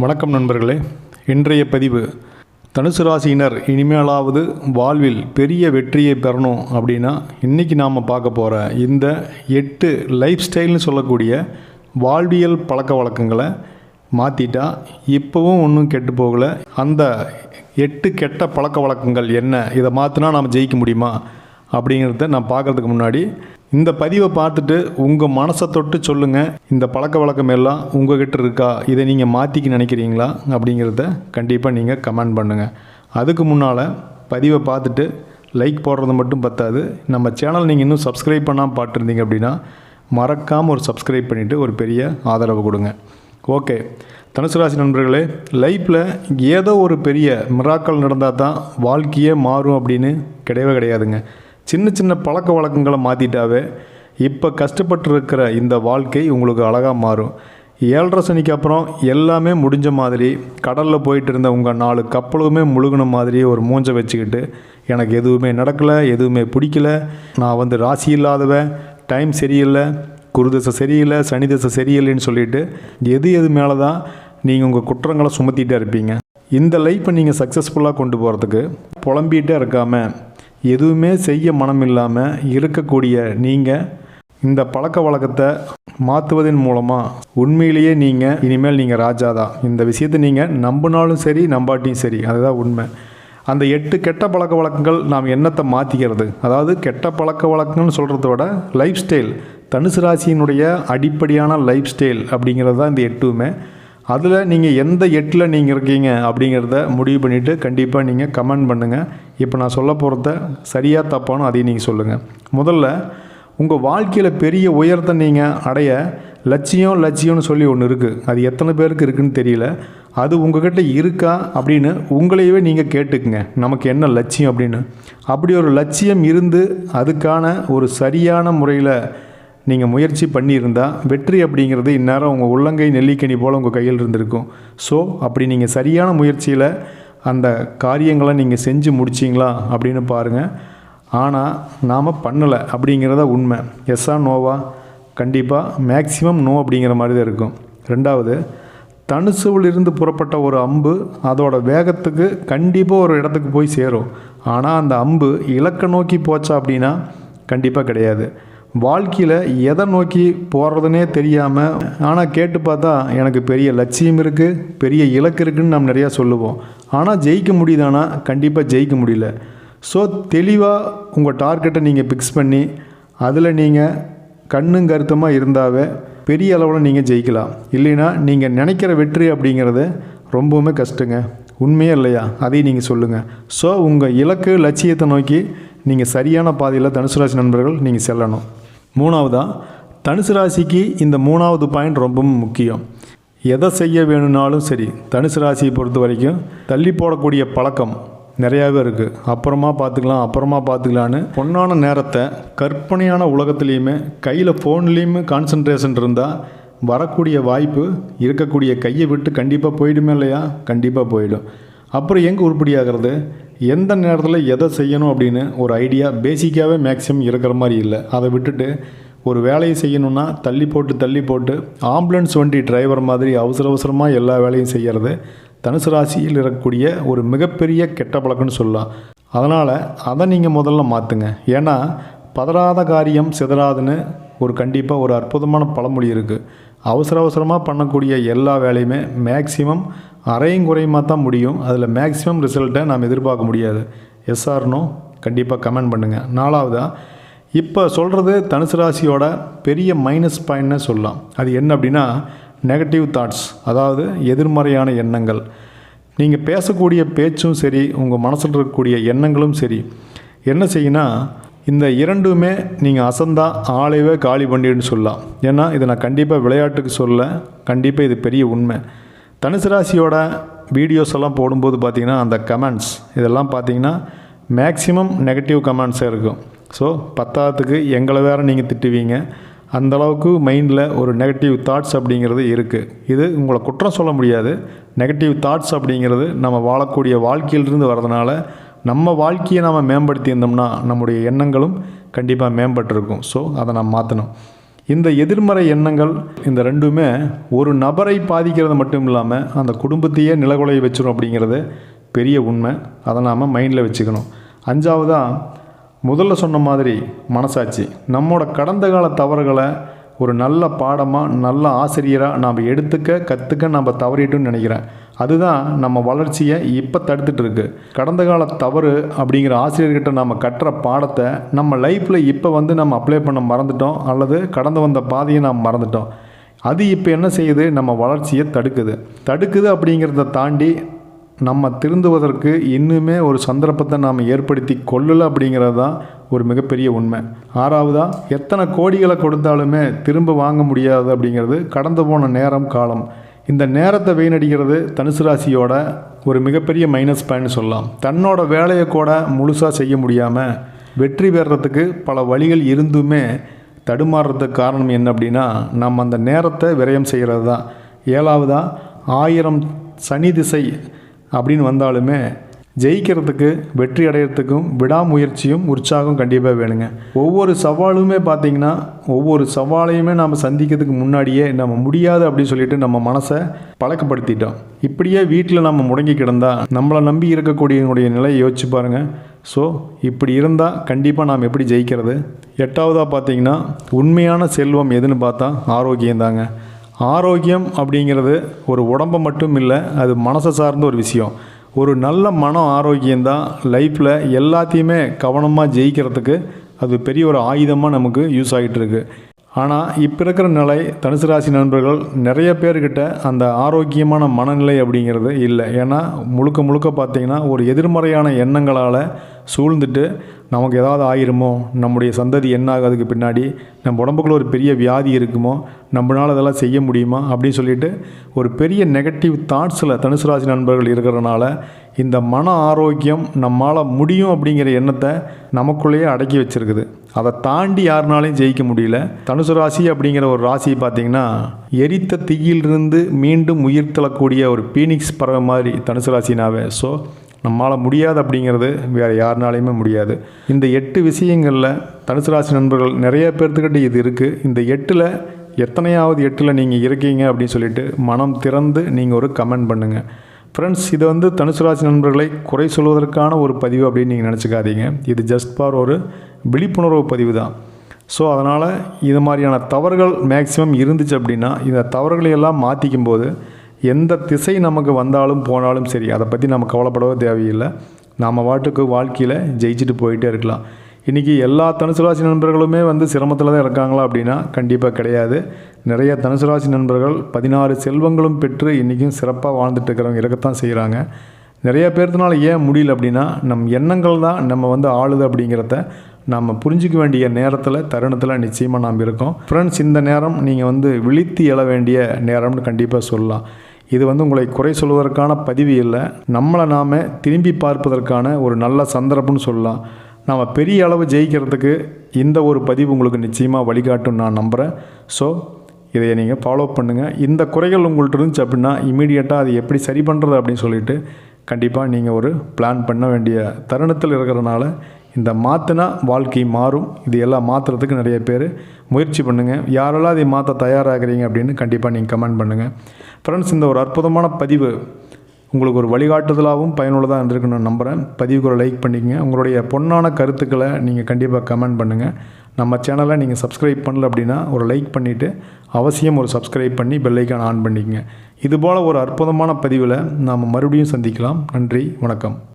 வணக்கம் நண்பர்களே. இன்றைய பதிவு தனுசு ராசியினர் இனிமேலாவது வாழ்வில் பெரிய வெற்றியை பெறணும் அப்படின்னா இன்றைக்கி நாம் பார்க்க போகிற இந்த எட்டு லைஃப் ஸ்டைல்னு சொல்லக்கூடிய வாழ்வியல் பழக்க வழக்கங்களை மாற்றிட்டா இப்போவும் ஒன்றும் கெட்டு போகலை. அந்த எட்டு கெட்ட பழக்க வழக்கங்கள் என்ன இதை மாற்றினா நாம் ஜெயிக்க முடியுமா அப்படிங்கிறத நான் பார்க்குறதுக்கு முன்னாடி இந்த பதிவை பார்த்துட்டு உங்கள் மனசை தொட்டு சொல்லுங்கள் இந்த பழக்க வழக்கம் எல்லாம் உங்ககிட்ட இருக்கா? இதை நீங்கள் மாற்றிக்க நினைக்கிறீங்களா? அப்படிங்கிறத கண்டிப்பாக நீங்கள் கமெண்ட் பண்ணுங்கள் அதுக்கு முன்னால் பதிவை பார்த்துட்டு லைக் போடுறது மட்டும் பத்தாது. நம்ம சேனல் நீங்கள் இன்னும் சப்ஸ்கிரைப் பண்ணாமல் பார்த்துருந்தீங்க அப்படின்னா மறக்காமல் ஒரு சப்ஸ்கிரைப் பண்ணிவிட்டு ஒரு பெரிய ஆதரவு கொடுங்க. ஓகே. தனுசு ராசி நண்பர்களே லைஃப்பில் ஏதோ ஒரு பெரிய மிராக்கள் நடந்தால் தான் வாழ்க்கையே மாறும் அப்படின்னு கிடையவே கிடையாதுங்க. சின்ன சின்ன பழக்க வழக்கங்களை மாற்றிட்டாவே இப்போ கஷ்டப்பட்டு இருக்கிற இந்த வாழ்க்கை உங்களுக்கு அழகாக மாறும். ஏழரை சனிக்கு அப்புறம் எல்லாமே முடிஞ்ச மாதிரி கடலில் போயிட்டு இருந்த உங்கள் நாலு கப்பலுமே முழுகின மாதிரி ஒரு மூஞ்சை வச்சுக்கிட்டு எனக்கு எதுவுமே நடக்கலை எதுவுமே பிடிக்கல. நான் வந்து ராசி இல்லாதவன் டைம் சரியில்லை குருதசை சரியில்லை சனி தசை சரியில்லைன்னு சொல்லிட்டு எது எது மேலே தான் நீங்கள் உங்கள் குற்றங்களை சுமத்திட்டே இருப்பீங்க. இந்த லைஃப்பை நீங்கள் சக்ஸஸ்ஃபுல்லாக கொண்டு போகிறதுக்கு புலம்பிகிட்டே இருக்காமல் எதுவுமே செய்ய மனம் இல்லாமல் இருக்கக்கூடிய நீங்கள் இந்த பழக்க வழக்கத்தை மாற்றுவதன் மூலமாக உண்மையிலேயே நீங்கள் இனிமேல் நீங்கள் ராஜா தான். இந்த விஷயத்தை நீங்கள் நம்பினாலும் சரி நம்பாட்டியும் சரி அதுதான் உண்மை. அந்த எட்டு கெட்ட பழக்க வழக்கங்கள் நாம் எண்ணத்தை மாற்றிக்கிறது அதாவது கெட்ட பழக்க வழக்கங்கள்னு சொல்கிறத விட லைஃப் ஸ்டைல் தனுசு ராசியினுடைய அடிப்படையான லைஃப் ஸ்டைல் அப்படிங்கிறது தான் இந்த எட்டுமே. அதில் நீங்கள் எந்த எட்டில் நீங்கள் இருக்கீங்க அப்படிங்கிறத முடிவு பண்ணிவிட்டு கண்டிப்பாக நீங்கள் கமெண்ட் பண்ணுங்கள் இப்போ நான் சொல்ல போகிறத சரியாக தப்பானோ அதையும் நீங்கள் சொல்லுங்கள் முதல்ல உங்கள் வாழ்க்கையில் பெரிய உயரத்தை நீங்கள் அடைய லட்சியம் லட்சியம்னு சொல்லி ஒன்று இருக்குது அது எத்தனை பேருக்கு இருக்குதுன்னு தெரியல. அது உங்ககிட்ட இருக்கா அப்படின்னு உங்களையவே நீங்கள் கேட்டுக்குங்க. நமக்கு என்ன லட்சியம் அப்படின்னு. அப்படி ஒரு லட்சியம் இருந்து அதுக்கான ஒரு சரியான முறையில் நீங்கள் முயற்சி பண்ணியிருந்தால் வெற்றி அப்படிங்கிறது இந்நேரம் உங்கள் உள்ளங்கை நெல்லிக்கனி போல் உங்கள் கையில் இருந்திருக்கும். ஸோ அப்படி நீங்கள் சரியான முயற்சியில் அந்த காரியங்களை நீங்கள் செஞ்சு முடிச்சிங்களா அப்படின்னு பாருங்கள் ஆனால் நாம் பண்ணலை அப்படிங்கிறத உண்மை. எஸ்ஸா நோவா கண்டிப்பாக மேக்சிமம் நோ அப்படிங்கிற மாதிரி தான் இருக்கும். ரெண்டாவது தனுசுவிலிருந்து புறப்பட்ட ஒரு அம்பு அதோட வேகத்துக்கு கண்டிப்பாக ஒரு இடத்துக்கு போய் சேரும். ஆனால் அந்த அம்பு இலக்கை நோக்கி போச்சா அப்படின்னா கண்டிப்பாக கிடையாது. வாழ்க்கையில் எதை நோக்கி போகிறதுனே தெரியாமல் ஆனால் கேட்டு பார்த்தா எனக்கு பெரிய லட்சியம் இருக்குது பெரிய இலக்கு இருக்குதுன்னு நாம் நிறையா சொல்லுவோம். ஆனால் ஜெயிக்க முடியுதானா? கண்டிப்பாக ஜெயிக்க முடியல. ஸோ தெளிவாக உங்கள் டார்கெட்டை நீங்கள் ஃபிக்ஸ் பண்ணி அதில் நீங்கள் கண்ணும் கருத்தமாக இருந்தாவே பெரிய அளவில் நீங்கள் ஜெயிக்கலாம். இல்லைன்னா நீங்கள் நினைக்கிற வெற்றி அப்படிங்கிறது ரொம்பவுமே கஷ்டங்க. உண்மையே இல்லையா? அதையும் நீங்கள் சொல்லுங்கள் ஸோ உங்கள் இலக்கு லட்சியத்தை நோக்கி நீங்கள் சரியான பாதையில் தனுசு ராசி நண்பர்கள் நீங்கள் செல்லணும். மூணாவதாக தனுசு ராசிக்கு இந்த மூணாவது பாயிண்ட் ரொம்பவும் முக்கியம். எதை செய்ய வேணும்னாலும் சரி தனுசு ராசியை பொறுத்த வரைக்கும் தள்ளி போடக்கூடிய பழக்கம் நிறையாவே இருக்குது அப்புறமா பார்த்துக்கலாம் அப்புறமா பார்த்துக்கலான்னு பொன்னான நேரத்தை கற்பனையான உலகத்துலேயுமே கையில் ஃபோன்லேயுமே கான்சன்ட்ரேஷன் இருந்தால் வரக்கூடிய வாய்ப்பு இருக்கக்கூடிய கையை விட்டு கண்டிப்பாக போயிடுமே இல்லையா? கண்டிப்பாக போயிடும். அப்புறம் எங்கே உருப்படியாகிறது எந்த நேரத்தில் எதை செய்யணும் அப்படின்னு ஒரு ஐடியா பேசிக்காகவே மேக்ஸிமம் இருக்கிற மாதிரி இல்லை. அதை விட்டுட்டு ஒரு வேலையை செய்யணுன்னா தள்ளி போட்டு தள்ளி போட்டு ஆம்புலன்ஸ் வண்டி டிரைவர் மாதிரி அவசர அவசரமாக எல்லா வேலையும் செய்கிறது தனுசு ராசியில் இருக்கக்கூடிய ஒரு மிகப்பெரிய கெட்ட பழக்கம்னு சொல்லலாம். அதனால் அதை நீங்கள் முதல்ல மாற்றுங்க ஏன்னா பதறாத காரியம் சிதறாதுன்னு ஒரு கண்டிப்பாக ஒரு அற்புதமான பழமொழி இருக்குது அவசர அவசரமாக பண்ணக்கூடிய எல்லா வேலையுமே மேக்சிமம் அரையும் குறையுமாக தான் முடியும். அதில் மேக்ஸிமம் ரிசல்ட்டை நாம் எதிர்பார்க்க முடியாது. எஸ்ஆர்னோ கண்டிப்பாக கமெண்ட் பண்ணுங்கள் நாலாவதாக இப்போ சொல்கிறது தனுசு ராசியோட பெரிய மைனஸ் பாயிண்ட்னு சொல்லலாம். அது என்ன அப்படின்னா நெகட்டிவ் தாட்ஸ் அதாவது எதிர்மறையான எண்ணங்கள். நீங்கள் பேசக்கூடிய பேச்சும் சரி உங்கள் மனசில் இருக்கக்கூடிய எண்ணங்களும் சரி. என்ன செய்யணும் இந்த இரண்டுமே நீங்கள் அசந்தா ஆளையவே காலி பண்ணிடுன்னு சொல்லலாம். ஏன்னா இதை நான் கண்டிப்பாக விளையாட்டுக்கு சொல்ல கண்டிப்பாக இது பெரிய உண்மை. தனுசு ராசியோட வீடியோஸ் எல்லாம் போடும்போது பார்த்திங்கன்னா அந்த கமெண்ட்ஸ் இதெல்லாம் பார்த்தீங்கன்னா மேக்ஸிமம் நெகட்டிவ் கமெண்ட்ஸாக இருக்கும். ஸோ பத்தாவதுக்கு எங்களை வேறு நீங்கள் திட்டுவீங்க. அந்தளவுக்கு மைண்டில் ஒரு நெகட்டிவ் தாட்ஸ் அப்படிங்கிறது இருக்குது இது உங்களை குற்றம் சொல்ல முடியாது. நெகட்டிவ் தாட்ஸ் அப்படிங்கிறது நம்ம வாழக்கூடிய வாழ்க்கையிலிருந்து வரதுனால நம்ம வாழ்க்கையை நாம் மேம்படுத்தி இருந்தோம்னா நம்முடைய எண்ணங்களும் கண்டிப்பாக மேம்பட்டிருக்கும். ஸோ அதை நம்ம மாற்றணும் இந்த எதிர்மறை எண்ணங்கள் இந்த ரெண்டுமே ஒரு நபரை பாதிக்கிறது மட்டும் இல்லாமல் அந்த குடும்பத்தையே நிலகுலைய வச்சிடும் அப்படிங்கிறது பெரிய உண்மை. அதை நாம் மைண்டில் வச்சுக்கணும். அஞ்சாவதாக முதல்ல சொன்ன மாதிரி மனசாட்சி. நம்மோட கடந்த கால தவறுகளை ஒரு நல்ல பாடமாக நல்ல ஆசிரியராக நாம் எடுத்துக்க கற்றுக்க நம்ம தவறிட்டோம்னு நினைக்கிறேன். அதுதான் நம்ம வளர்ச்சியை இப்போ தடுத்துட்டு இருக்கு கடந்த கால தவறு அப்படிங்கிற ஆசிரியர்கிட்ட நம்ம கற்ற பாடத்தை நம்ம லைஃப்பில் இப்போ வந்து நம்ம அப்ளை பண்ண மறந்துட்டோம் அல்லது கடந்து வந்த பாதையை நாம் மறந்துட்டோம். அது இப்போ என்ன செய்யுது? நம்ம வளர்ச்சியை தடுக்குது. தடுக்குது அப்படிங்கிறத தாண்டி நம்ம திருந்துவதற்கு இன்னுமே ஒரு சந்தர்ப்பத்தை நாம் ஏற்படுத்தி கொள்ளலை அப்படிங்கிறது தான் ஒரு மிகப்பெரிய உண்மை. ஆறாவதாக எத்தனை கோடிகளை கொடுத்தாலுமே திரும்ப வாங்க முடியாது அப்படிங்கிறது கடந்து போன நேரம் காலம். இந்த நேரத்தை வீணடிக்கிறது தனுசு ராசியோட ஒரு மிகப்பெரிய மைனஸ் பாயிண்ட் சொல்லலாம். தன்னோட வேலையை கூட முழுசாக செய்ய முடியாமல் வெற்றி பெறத்துக்கு பல வழிகள் இருந்துமே தடுமாறுறதுக்கு காரணம் என்ன அப்படின்னா நம்ம அந்த நேரத்தை விரயம் செய்கிறது தான் ஏழாவதாக ஆயிரம் சனி திசை அப்படின்னு வந்தாலுமே ஜெயிக்கிறதுக்கு வெற்றி அடையிறதுக்கும் விடாமுயற்சியும் உற்சாகம் கண்டிப்பாக வேணுங்க. ஒவ்வொரு சவாலுமே பார்த்திங்கன்னா ஒவ்வொரு சவாலையுமே நாம் சந்திக்கிறதுக்கு முன்னாடியே நம்ம முடியாது அப்படின்னு சொல்லிட்டு நம்ம மனசை பழக்கப்படுத்திட்டோம். இப்படியே வீட்டில் நம்ம முடங்கி கிடந்தால் நம்மளை நம்பி இருக்கக்கூடியனுடைய நிலையை யோசிச்சு பாருங்கள் ஸோ இப்படி இருந்தால் கண்டிப்பாக நாம் எப்படி ஜெயிக்கிறது? எட்டாவதாக பார்த்தீங்கன்னா உண்மையான செல்வம் எதுன்னு பார்த்தா ஆரோக்கியம் தாங்க. ஆரோக்கியம் அப்படிங்கிறது ஒரு உடம்பை மட்டும் இல்லை அது மனசை சார்ந்த ஒரு விஷயம். ஒரு நல்ல மன ஆரோக்கியம்தான் லைஃப்பில் எல்லாத்தையுமே கவனமாக ஜெயிக்கிறதுக்கு அது பெரிய ஒரு ஆயுதமாக நமக்கு யூஸ் ஆகிட்டு இருக்கு ஆனால் இப்போ இருக்கிற நிலை தனுசு ராசி நண்பர்கள் நிறைய பேர்கிட்ட அந்த ஆரோக்கியமான மனநிலை அப்படிங்கிறது இல்லை. ஏன்னா முழுக்க முழுக்க பார்த்திங்கன்னா ஒரு எதிர்மறையான எண்ணங்களால் சூழ்ந்துட்டு நமக்கு ஏதாவது ஆயிருமோ நம்முடைய சந்ததி என்ன ஆகாதுக்கு பின்னாடி நம்ம உடம்புக்குள்ள ஒரு பெரிய வியாதி இருக்குமோ நம்மளால் அதெல்லாம் செய்ய முடியுமா அப்படின்னு சொல்லிட்டு ஒரு பெரிய நெகட்டிவ் தாட்ஸில் தனுசு ராசி நண்பர்கள் இருக்கிறனால இந்த மன ஆரோக்கியம் நம்மளால் முடியும் அப்படிங்கிற எண்ணத்தை நமக்குள்ளேயே அடக்கி வச்சிருக்குது. அதை தாண்டி யாருனாலையும் ஜெயிக்க முடியல. தனுசு ராசி அப்படிங்கிற ஒரு ராசி பார்த்திங்கன்னா எரித்த தீயிலிருந்து மீண்டும் உயிர் தள்ளக்கூடிய ஒரு பீனிக்ஸ் பறவை மாதிரி தனுசு ராசினாவே. ஸோ நம்மளால் முடியாது அப்படிங்கிறது வேறு யாருனாலையுமே முடியாது. இந்த எட்டு விஷயங்களில் தனுசு ராசி நண்பர்கள் நிறைய பேர்த்துக்கிட்ட இது இருக்குது இந்த எட்டில் எத்தனையாவது எட்டில் நீங்கள் இருக்கீங்க அப்படின்னு சொல்லிட்டு மனம் திறந்து நீங்கள் ஒரு கமெண்ட் பண்ணுங்கள் ஃப்ரெண்ட்ஸ் இது வந்து தனுசு ராசி நண்பர்களை குறை சொல்வதற்கான ஒரு பதிவு அப்படின்னு நீங்கள் நினச்சிக்காதீங்க. இது ஜஸ்ட் ஃபார் ஒரு விழிப்புணர்வு பதிவு தான் ஸோ அதனால் இது மாதிரியான தவறுகள் மேக்ஸிமம் இருந்துச்சு அப்படின்னா இந்த தவறுகளை எல்லாம் மாற்றிக்கும் போது எந்த திசை நமக்கு வந்தாலும் போனாலும் சரி அதை பற்றி நம்ம கவலைப்படவே தேவையில்லை. நாம் வாட்டுக்கு வாழ்க்கையில் ஜெயிச்சுட்டு போயிட்டே இருக்கலாம். இன்றைக்கி எல்லா தனுசு ராசி நண்பர்களுமே வந்து சிரமத்தில் தான் இருக்காங்களா அப்படின்னா கண்டிப்பாக கிடையாது. நிறைய தனுசு ராசி நண்பர்கள் பதினாறு செல்வங்களும் பெற்று இன்றைக்கும் சிறப்பாக வாழ்ந்துட்டு இருக்கிறவங்க இருக்கத்தான் செய்கிறாங்க நிறைய பேர்த்தினால ஏன் முடியல அப்படின்னா நம் எண்ணங்கள் தான் நம்ம வந்து ஆளுது அப்படிங்கிறத நம்ம புரிஞ்சிக்க வேண்டிய நேரத்தில் தருணத்தில் நிச்சயமாக நாம் இருக்கோம். ஃப்ரெண்ட்ஸ் இந்த நேரம் நீங்கள் வந்து விழித்து எழ வேண்டிய நேரம்னு கண்டிப்பாக சொல்லலாம். இது வந்து உங்களை குறை சொல்வதற்கான பதிவு இல்லை. நம்மளை நாம் திரும்பி பார்ப்பதற்கான ஒரு நல்ல சந்தர்ப்பம்னு சொல்லலாம். நாம் பெரிய அளவு ஜெயிக்கிறதுக்கு இந்த ஒரு பதிவு உங்களுக்கு நிச்சயமாக வழிகாட்டும் நான் நம்புகிறேன் ஸோ இதை நீங்கள் ஃபாலோ பண்ணுங்கள் இந்த குறைகள் உங்கள்கிட்ட இருந்துச்சு அப்படின்னா இமீடியட்டாக அது எப்படி சரி பண்ணுறது அப்படின்னு சொல்லிட்டு கண்டிப்பாக நீங்கள் ஒரு பிளான் பண்ண வேண்டிய தருணத்தில் இருக்கிறனால இந்த மாற்றினா வாழ்க்கை மாறும். இது எல்லாம் மாற்றுறதுக்கு நிறைய பேர் முயற்சி பண்ணுங்கள் யாரெல்லாம் இதை மாற்ற தயாராகிறீங்க அப்படின்னு கண்டிப்பாக நீங்கள் கமெண்ட் பண்ணுங்கள் ஃப்ரெண்ட்ஸ் இந்த ஒரு அற்புதமான பதிவு. உங்களுக்கு ஒரு வழிகாட்டுதலாகவும் பயனுள்ளதாக இருந்திருக்குன்னு நான் நம்புகிறேன் பதிவுக்கு ஒரு லைக் பண்ணிக்கங்க. உங்களுடைய பொன்னான கருத்துக்களை நீங்கள் கண்டிப்பாக கமெண்ட் பண்ணுங்கள் நம்ம சேனலை நீங்கள் சப்ஸ்கிரைப் பண்ணல அப்படின்னா ஒரு லைக் பண்ணிவிட்டு அவசியம் ஒரு சப்ஸ்கிரைப் பண்ணி பெல்லைக்கான் ஆன் பண்ணிக்கங்க. இதுபோல் ஒரு அற்புதமான பதிவில் நாம் மறுபடியும் சந்திக்கலாம். நன்றி வணக்கம்.